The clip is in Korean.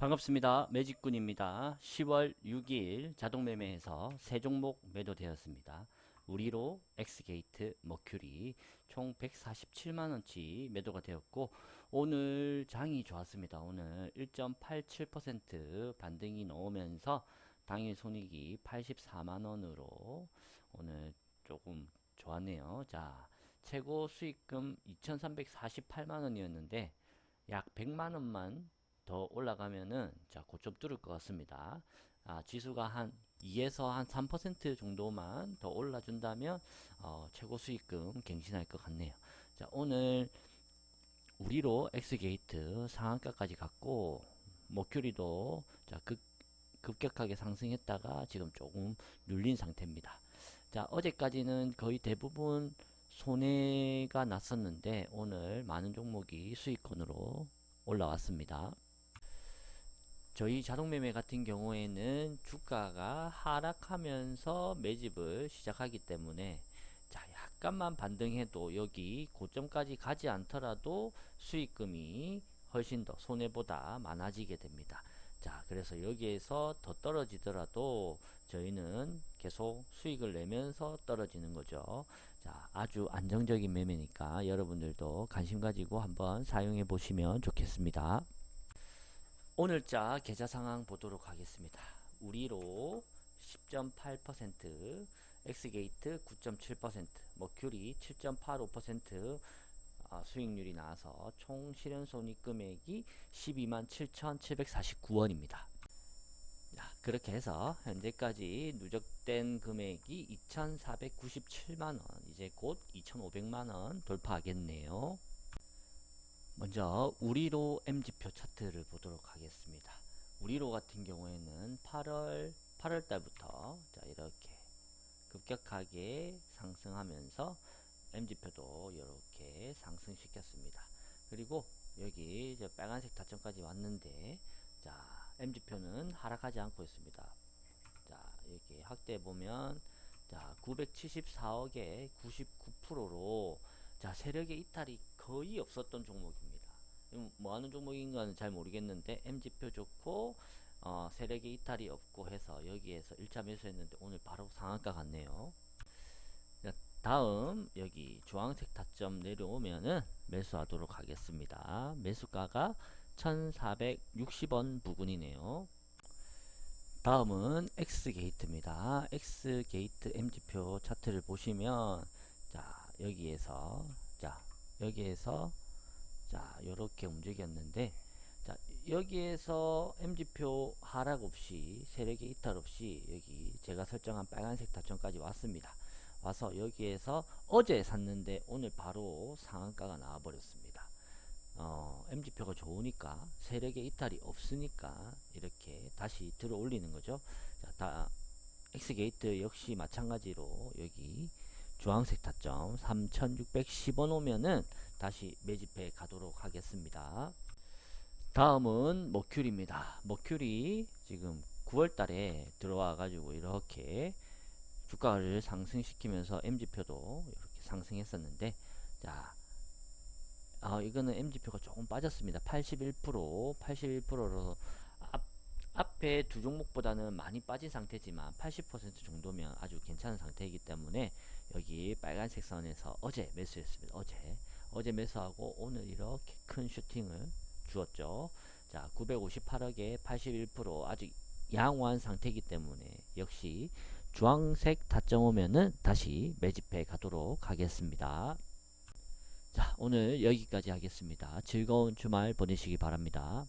반갑습니다. 매직군입니다. 10월 6일 자동매매에서 세 종목 매도되었습니다. 우리로 엑스게이트, 머큐리 총 147만원치 매도가 되었고 오늘 장이 좋았습니다. 오늘 1.87% 반등이 나오면서 당일 손익이 84만원으로 오늘 조금 좋았네요. 자, 최고 수익금 2348만원이었는데 약 100만원만 더 올라가면은 자 고점 뚫을 것 같습니다. 아, 지수가 한 2에서 한 3% 정도만 더 올라준다면 어, 최고 수익금 갱신할 것 같네요. 자 오늘 우리로 엑스게이트 상한가까지 갔고 머큐리도 자 급, 급격하게 상승했다가 지금 조금 눌린 상태입니다. 자 어제까지는 거의 대부분 손해가 났었는데 오늘 많은 종목이 수익권으로 올라왔습니다. 저희 자동매매 같은 경우에는 주가가 하락하면서 매집을 시작하기 때문에 자 약간만 반등해도 여기 고점까지 가지 않더라도 수익금이 훨씬 더 손해보다 많아지게 됩니다. 자 그래서 여기에서 더 떨어지더라도 저희는 계속 수익을 내면서 떨어지는 거죠. 자 아주 안정적인 매매니까 여러분들도 관심 가지고 한번 사용해 보시면 좋겠습니다. 오늘자 계좌 상황 보도록 하겠습니다. 우리로 10.8%, 엑스게이트 9.7%, 머큐리 7.85% 어, 수익률이 나와서 총 실현 손익 금액이 12만 7,749원입니다. 자, 그렇게 해서 현재까지 누적된 금액이 2,497만원, 이제 곧 2,500만원 돌파하겠네요. 먼저 우리로 M지표 차트를 보도록. 우리로 같은 경우에는 8월 8월 달부터 자 이렇게 급격하게 상승하면서 M지표도 이렇게 상승시켰습니다. 그리고 여기 이제 빨간색 타점까지 왔는데 자 M지표는 하락하지 않고 있습니다. 자 이렇게 확대해 보면 자 974억에 99%로 자 세력의 이탈이 거의 없었던 종목입니다. 뭐 하는 종목인가는 잘 모르겠는데 M지표 좋고 어, 세력의 이탈이 없고 해서 여기에서 1차 매수했는데 오늘 바로 상한가 같네요. 자, 다음 여기 주황색 타점 내려오면은 매수하도록 하겠습니다. 매수가가 1460원 부근이네요. 다음은 X게이트입니다. X게이트 M지표 차트를 보시면 자 여기에서 자 여기에서 자 요렇게 움직였는데 자 여기에서 M지표 하락 없이 세력의 이탈 없이 여기 제가 설정한 빨간색 타점까지 왔습니다. 와서 여기에서 어제 샀는데 오늘 바로 상한가가 나와 버렸습니다. 어, M지표가 좋으니까 세력의 이탈이 없으니까 이렇게 다시 들어 올리는 거죠. 자, 다 X게이트 역시 마찬가지로 여기 주황색 타점 3610원 오면은 다시 매집해 가도록 하겠습니다. 다음은 머큐리입니다. 머큐리 지금 9월 달에 들어와 가지고 이렇게 주가를 상승시키면서 M지표도 이렇게 상승했었는데 자 아, 이거는 M지표가 조금 빠졌습니다. 81% 81%로 앞, 앞에 두 종목보다는 많이 빠진 상태지만 80% 정도면 아주 괜찮은 상태이기 때문에 여기 빨간색 선에서 어제 매수했습니다. 어제 어제 매수하고 오늘 이렇게 큰 슈팅을 주었죠. 자, 958억에 81% 아직 양호한 상태이기 때문에 역시 주황색 타점 오면은 다시 매집해 가도록 하겠습니다. 자, 오늘 여기까지 하겠습니다. 즐거운 주말 보내시기 바랍니다.